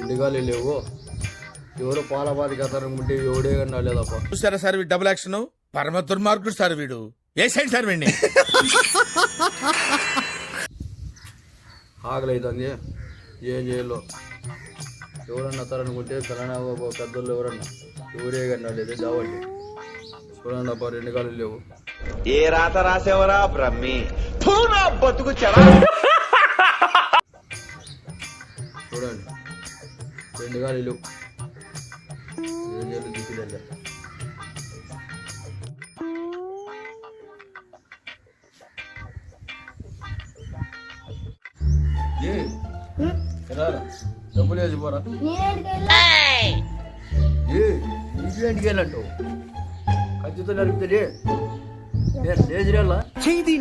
ఎండుగాలి లేవు. ఎవరు పాల బాధకి అనుకుంటే ఎవడే కన్నా లేదప్ప చూసారా సార్ వీడు డబుల్ యాక్షన్ పరమ దుర్మార్గుడు సార్ వీడు. ఏ సైడ్ సార్ వీడిని? అవుతుంది ఏం చేయాలో? ఎవరన్నా తరనుకుంటే తెలంగాణ పెద్దోళ్ళు ఎవరన్నా ఎవరే కన్నా లేదు దావండి చూడండి అప్ప రెండు కాళ్ళు లేవు. ఏ రాత రాసేవరా బ్రహ్మి? బతుకు చెడా చూడండి. రెండు గాలిలు. లేవు దిక్కులే డబ్బులు వేసి పోరా. ఏ ఇంటికి వెళ్ళంటావు. ఖచ్చితంగా నడుపుతుంది లేచిరేళ్ళ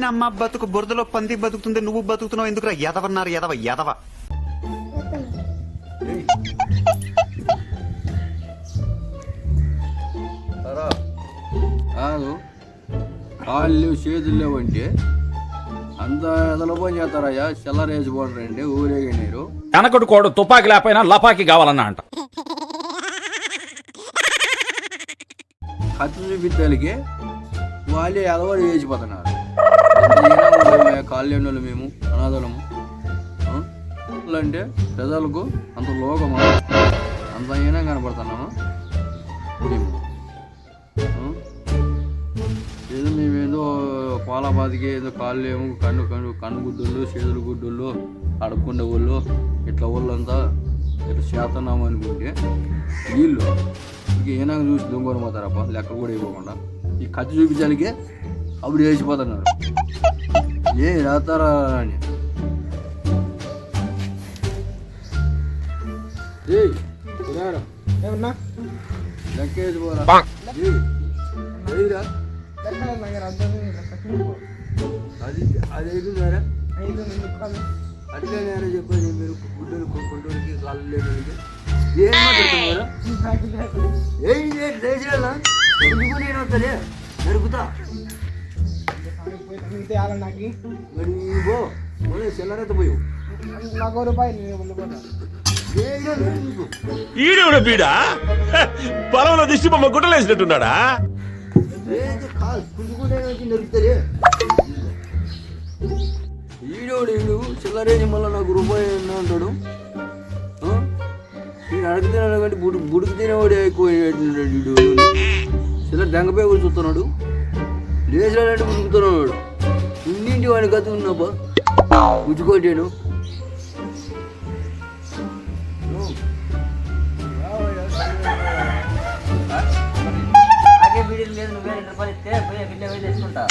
నమ్మ బతుకు బురదలో పంది బతుకుతుంది నువ్వు బతుకుతున్నావు. ఎందుకురా? ఎదవన్నారు ఎదవ ఎదవ కాళ్ళు చేతులు లేవంటే అంత ఎదల పని చేస్తారయ్యా. చెల్లరేసి పోండి ఊరేగి నీరు. వెనకడు కోడు తుపాకి లేకపోయినా లపాకి కావాలన్నా అంట. కత్తి చూపిత్తలకి వాళ్ళే ఎదవాడు వేసిపోతున్నారు కాళ్ళు లేని వాళ్ళు మేము అనాథలము? అంటే ప్రజలకు అంత లోకమా. అంత హీనం కనపడుతున్నాము. పాల బాధికి ఏదో కాళ్ళు ఏమో కన్ను కన్ను కన్ను గుడ్డోళ్ళు చేతులు గుడ్డోళ్ళు అడుక్కుండే వాళ్ళు ఇట్లా వాళ్ళంతా ఇట్లా చేతన్నాము అనుకుంటే వీళ్ళు ఇంక ఏనాక చూసి దొంగలు పోతారప్ప లెక్క కూడా ఇవ్వకుండా. ఈ కత్తి చూపించడానికి అప్పుడు వేసిపోతున్నారు ఏ రాతారా అని. లెక్క వేసిపోరా. అది అది ఐదు సారా? అట్లే నేనే చెప్పేది మీరు గుడ్డలు కొనుక్కుంటోడికి కాళ్ళు లేడానికి ఏం మాట్లాడుతున్నారా ఏం చేయాలా ఎందుకు నేను వస్తలే నరుకుతా మరి పో పోనీ సెల్లరైతే పోయి. బీడా? పొలంలో దిష్టి బొమ్మ గుట్టలేసినట్టున్నాడా? నరుకుతారే ఈడోడు ఈడు చిల్లరేని మళ్ళీ నాకు రూపాయి ఎన్నో అంటాడు? నేను అడిగితే అడగంటే బుడు బుడికి తినేవాడు ఎక్కువ వీడు. చిల్లర దెంగపై కూర్చుతున్నాడు లేచినాడంటే ఉరుకుతున్నాడు ఇన్నింటి వాడి గతి ఉన్నాపా ఉచ్చుకోటాను బీడీలు లేదు నువ్వే రెండు రూపాయలు ఇస్తే పోయి బిడ్డ పోయి తెచ్చుకుంటా.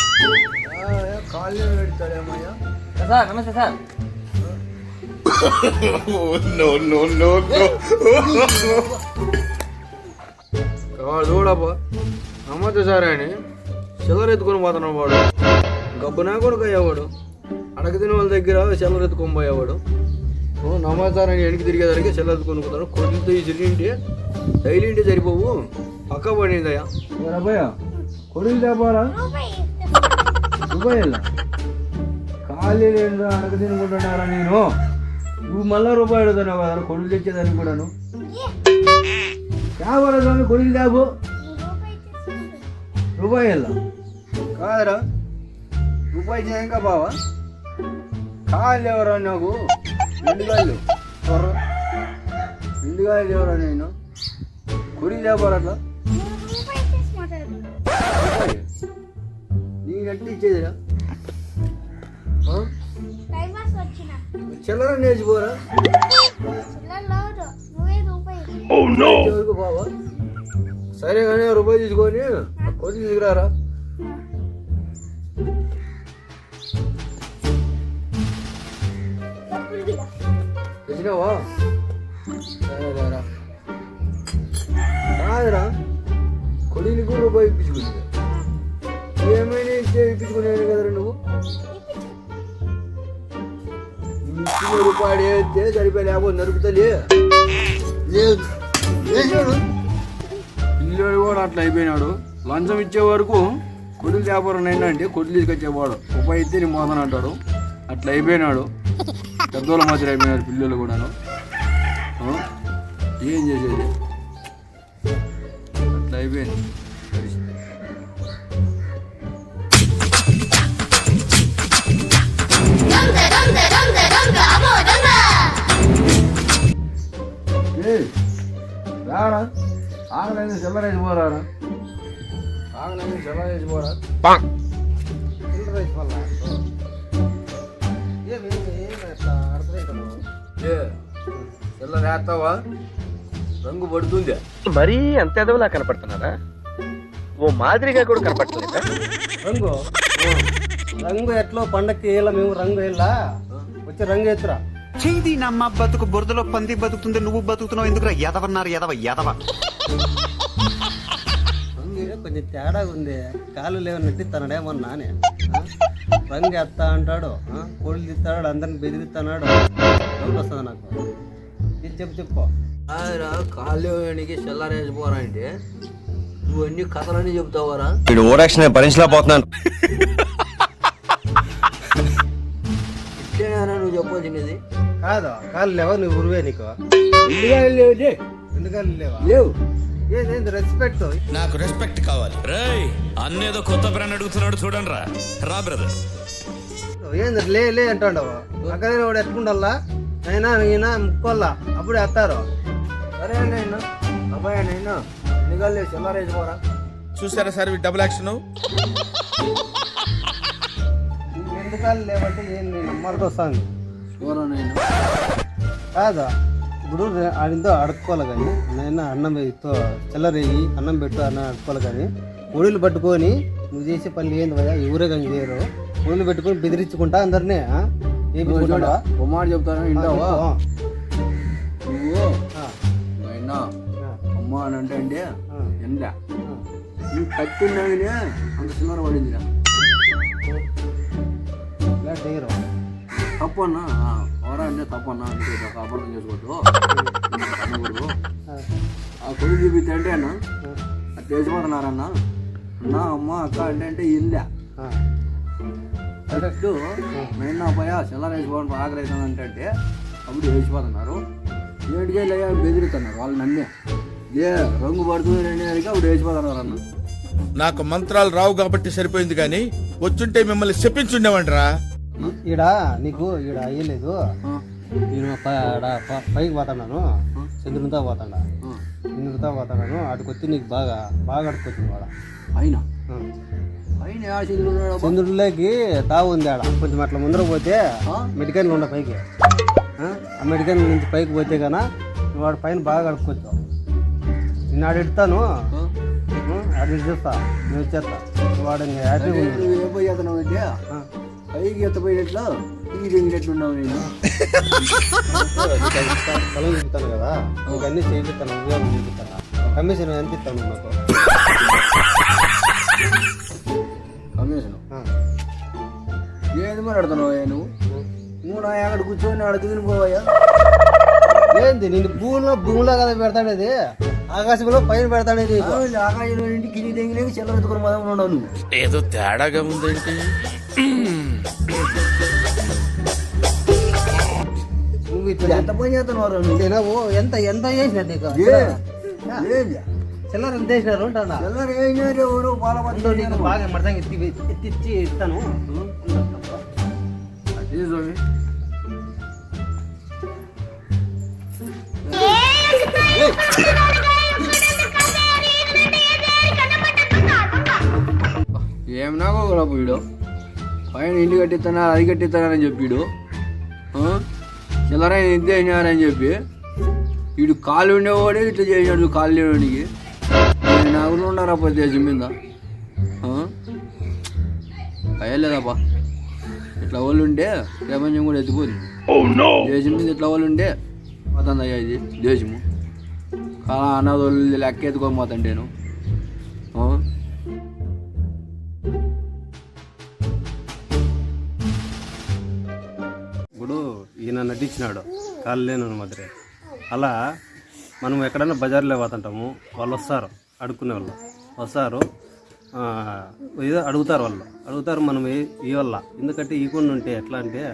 కాళ్ళు పెడతాడేమయ్యా సార్. నమస్తే సార్. నో నో నో చూడబ్బా నమ్మద్దు సరే. అని చిల్లర ఎత్తుకొని పోతున్నాడు వాడు గబ్బునా కొడుకు అయ్యేవాడు అడగతిన వాళ్ళ దగ్గర చిల్లర ఎత్తుకొని పోయేవాడు ఓ నమ్మతారని వెనక్కి తిరిగేదానికి చిల్లర ఎత్తుకొని పోతాడు కొడుకుతో ఈ తిరిగింటే డైలీ సరిపోవు పక్క పడిందయ్యా అబ్బాయ? కొడుకు తేపారా రూపాయలు ఖాళీ లేదు అడగ తినుకుంటున్నారా నేను? నువ్వు మళ్ళా రూపాయి అడుగుతున్నావు కదా కొడుకు తెచ్చేదాన్ని కూడాను. క్యాబరా స్వామి కొడుకు దాబు రూపాయల కాదరా. రూపాయి చేయంగా బావా. కాళ్ళు ఎవరా నాకు? ఎండుగాయలు ఎవరు ఎండుగాయలు ఎవరా నేను? కొడుకు దాబారు అట్లా? నేనంటే ఇచ్చేదిరా? చిల్లర నేర్చిపోరా వరకు బావా? సరే కానీ రూపాయి తీసుకొని కొద్ది తీసుకురారా? తెచ్చినావా? సరే రారా. కాదురా కొడుకుని రూపాయి ఇప్పించుకుంది. ఏమైనా కదరా నువ్వు? ఇచ్చిన రూపాయలు వేస్తే సరిపోయి లేకపోతే నరుకుతలే లేదు. వేసాడు పిల్లోడు కూడా అట్లా అయిపోయినాడు. లంచం ఇచ్చే వరకు కొడుకు వ్యాపారం అయినా అంటే కొడుకు తీసుకొచ్చేవాడు. రూపాయి ఇస్తే నీ మోదన అంటాడు. అట్లా అయిపోయినాడు. పెద్దోళ్ళ మాదిరి అయిపోయినారు పిల్లలు కూడాను? ఏం చేసేది? అట్లా అయిపోయింది. పోరారా ఆగలేదు చిల్లరేసి పోరా ఏ చిల్లర వేస్తావా రంగు పడుతుంది. మరీ అంత ఎదవలా కనపడుతున్నారా? ఓ మాదిరిగా కూడా కనపడలేదా రంగు. రంగు ఎట్లో పండక్కి వేయాల మేము రంగు వేయాలా వచ్చి రంగు ఎత్తురా చేది నమ్మ బతుకు బురదలో పంది బతుకుతుంది నువ్వు బతుకుతున్నావు ఎందుకురా? ఎదవన్నారు ఎదవ ఎదవ కొంచెం తేడాగా ఉంది. కాలు లేవన్నట్టు తనడేమన్నా నానే? రంగు ఎత్తా అంటాడు. ఆ? కోళ్ళు తిత్తాడు అందరిని బెదిరిస్తున్నాడు డౌట్ వస్తుంది నాకు. ఇది చెప్పు చెప్పు. ఆయరా కాళ్ళు వేయడానికి చిల్లరేసి పోరా అంటే నువ్వు అన్ని కథలన్నీ చెబుతావారా? వీడు ఓరాక్షన్ భరించలేకపోతున్నాను ఇట్లేనా నువ్వు చెప్పాల్సినది కాదు? కాళ్ళు లేవా? నువ్వు ఉరువే నీకు? లేవు ఎందుకని లేవా? లేవు. ఏంది రెస్పెక్ట్ నాకు రెస్పెక్ట్ కావాలి. రేయ్ అన్నేదో కొత్త బ్రాండ్ అడుగుతున్నాడు చూడండి రా రా బ్రదర్ ఏంది లే లే అంటాడు అక్కడ వాడు ఎట్టుకుంటల్లా అయినా ఈయన ముక్కోల్లా అప్పుడు ఎత్తారు. సరే నైనా అబ్బాయి నైనా నిఘాలే చిల్లరేసి పోరా. చూసారా సార్ ఈ డబుల్ యాక్షన్ ఎందుకాలు లేవంటే ఏంది నమ్మకం వస్తుంది పోరా నైనా కాదా ఇప్పుడు రే- ఆడితో అడుక్కోవాలి కానీ నేను అన్నం వేయితో చెల్లరేయి అన్నం పెట్టు అన్నం అడుక్కోవాలి కానీ ఒడిలు పట్టుకొని నువ్వు చేసే పనులు ఏంది భయ ఎవరే కానీ చేయరు ఒడిలు పెట్టుకొని బెదిరించుకుంటా అందరినీ ఆ? ఏపించుకుంటావా? ఓ మాట చెప్తాను వింటావా ఆ, నువ్వు ఆ, నైనా ఆ, అమ్మ అని అంటే అంటే ఆ, ఎందా ఆ. నువ్వు కట్టున్నావినే అంత చిల్లర పడిందిరా ఇలా చేయరు తప్పన్నా? ఎవరా అంటే తప్పన్నా అంటే ఒక అబద్ధం చేసుకోవద్దు. అనకూడదు ఆ, కొడుకు చూపిస్తే అంటే అన్న అన్న అమ్మ అక్క అంటే అంటే ఇందా. కరెక్ట్ మెయిన్ పోయా చిల్లర వేసిపోవడం ఆకలి అవుతుంది అంటే అప్పుడు వేసిపోతున్నారు ఏడు చేయాలి అయ్యా బెదిరిస్తున్నారు వాళ్ళు నన్నే ఏ రంగు పడుతుంది అనేసరికి అప్పుడు వేసిపోతున్నారు అన్న నాకు మంత్రాలు రావు కాబట్టి సరిపోయింది కానీ వచ్చుంటే మిమ్మల్ని చెప్పించుండేవంటరా ఈడ నీకు ఈడ అయ్యలేదు నేను పైకి పోతున్నాను. చంద్రునితో పోతాడా చంద్రునితో పోతున్నాను. ఆడికొచ్చి నీకు బాగా బాగా అడుకొచ్చింది వాడ. అయినా చంద్రుడిలోకి తావు ఉంది ఆడ. కొంచెం అట్లా ముందర పోతే మెడికల్ ఉండ పైకి. ఆ? మెడికల్ నుంచి పైకి పోతే కన్నా వాడు పైన బాగా అడుక్కోవచ్చు నేను ఆడ ఇడతాను. ఆడ చూస్తా నేను వచ్చేస్తా. వాడు హ్యాపీగా ఉంది నువ్వు ఏ పోయి చేస్తున్నావు అంటే ఆ. పైకి ఎత్తపోయేట్లా ఈ రెండెట్లు ఉన్నావు నేను పొలం చూపుతాను కదా నీకు అన్ని చేపిస్తాను ఉద్యోగం చూపిస్తాను కమిషన్ ఎంత ఇస్తాను నాకు కమిషన్ ఆ. ఏది మాట్లాడుతున్నావు నువ్వు నువ్వు నా అక్కడ కూర్చొని ఆడ తిని పోవయ్యా ఏంది నేను భూమిలో భూమిలో కదా పెడతాడేది ఆకాశంలో పైన పెడతాడేది నీకు. ఆకాశంలో ఇంటి కింది తెంగిలేకి చిల్లర ఎత్తుకుని మదం ఉండవు నువ్వు. ఏదో తేడాగా ఉందేంటి నువ్వు ఇట్లా ఎంత పని చేస్తున్నావు నువ్వు? తినవు ఎంత ఎంత చేసిన నీకు? చిల్లర? ఎంత చేసినారు చిల్లర ఏం ఉండు, నీకు బాగా మడతంగా ఎత్తి ఎత్తిచ్చి ఇస్తాను. అదే ఏం నాకు కూడా వీడు పైన ఇల్లు కట్టిస్తానా అది కట్టిస్తానని చెప్పిడు. చిల్లర ఇంతే అయినారని చెప్పి. వీడు కాలు ఉండేవాడే ఇట్లా చేసినాడు కాలు లేవాడికి నాగులు ఉన్నారా పోతే దేశం మీద అయ్యలేదప్పా ఇట్లా వాళ్ళు ఉంటే ప్రపంచం కూడా ఎత్తిపోతుంది దేశం మీద ఇట్లా వాళ్ళు ఉంటే పోతుంది అయ్యా ఇది దేశము. కాలా అన్నదోళ్ళు లెక్క ఎత్తుకొని ఇప్పుడు ఈయన నటించినాడు. కాళ్ళు లేను మాదిరి. అలా మనం ఎక్కడైనా బజార్లో పోతుంటాము వాళ్ళు వస్తారు అడుక్కునే వాళ్ళు. వస్తారు ఏదో అడుగుతారు వాళ్ళు. అడుగుతారు మనం ఈ వల్ల? ఎందుకంటే ఇవ్వకుండా ఉంటే ఎట్లా అంటే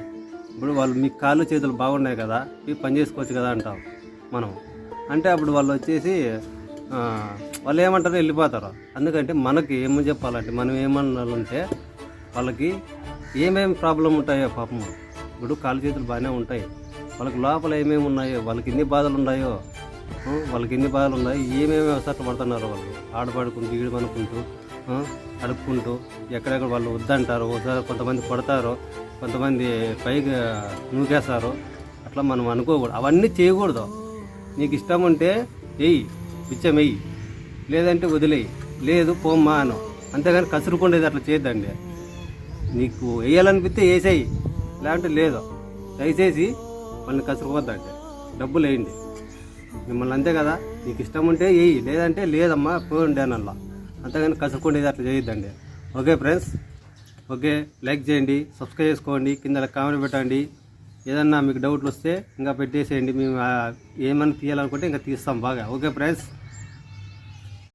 ఇప్పుడు వాళ్ళు మీ కాళ్ళు చేతులు బాగున్నాయి కదా ఇవి పని చేసుకోవచ్చు కదా అంటాం మనం. అంటే అప్పుడు వాళ్ళు వచ్చేసి వాళ్ళు ఏమంటారో వెళ్ళిపోతారు. అందుకంటే మనకి ఏమని చెప్పాలంటే మనం ఏమన్నాలంటే వాళ్ళకి ఏమేమి ప్రాబ్లం ఉంటాయో పాపం ఇప్పుడు కాలు చేతులు బాగానే ఉంటాయి. వాళ్ళకి లోపల ఏమేమి ఉన్నాయో వాళ్ళకి ఎన్ని బాధలు ఉన్నాయో వాళ్ళకి ఎన్ని బాధలు ఉన్నాయో ఏమేమి అవసరం పడుతున్నారో వాళ్ళు? ఆడపడుకుంటూ ఈడమనుకుంటూ అడుక్కుంటూ ఎక్కడెక్కడ వాళ్ళు వద్దంటారు ఒకసారి కొంతమంది కొడతారు కొంతమంది పైగా నూకేస్తారు. అట్లా మనం అనుకోకూడదు. అవన్నీ చేయకూడదు. నీకు ఇష్టం ఉంటే వెయ్యి బిచ్చం వెయ్యి లేదంటే వదిలేయి లేదు పోమ్మా అను. అంతేగాని కసురుకుండేది అట్లా చేయొద్దండి. నీకు వేయాలనిపిస్తే వేసేయి. లేదంటే లేదు. దయచేసి వాళ్ళని కసురుకోవద్దండి. డబ్బులు వేయండి. మిమ్మల్ని అంతే కదా? నీకు ఇష్టం ఉంటే వేయి లేదంటే లేదమ్మా పోండి అనల్లా అంతేగాని కసురుకుండేది అట్లా చేయొద్దండి. Okay friends? ఓకే లైక్ చేయండి సబ్స్క్రైబ్ చేసుకోండి కింద కామెంట్ పెట్టండి. ఏదన్నా మీకు డౌట్లు వస్తే ఇంకా పెట్టేసేయండి. మేము ఏమైనా తీయాలనుకుంటే ఇంకా తీస్తాం బాగా. Okay friends?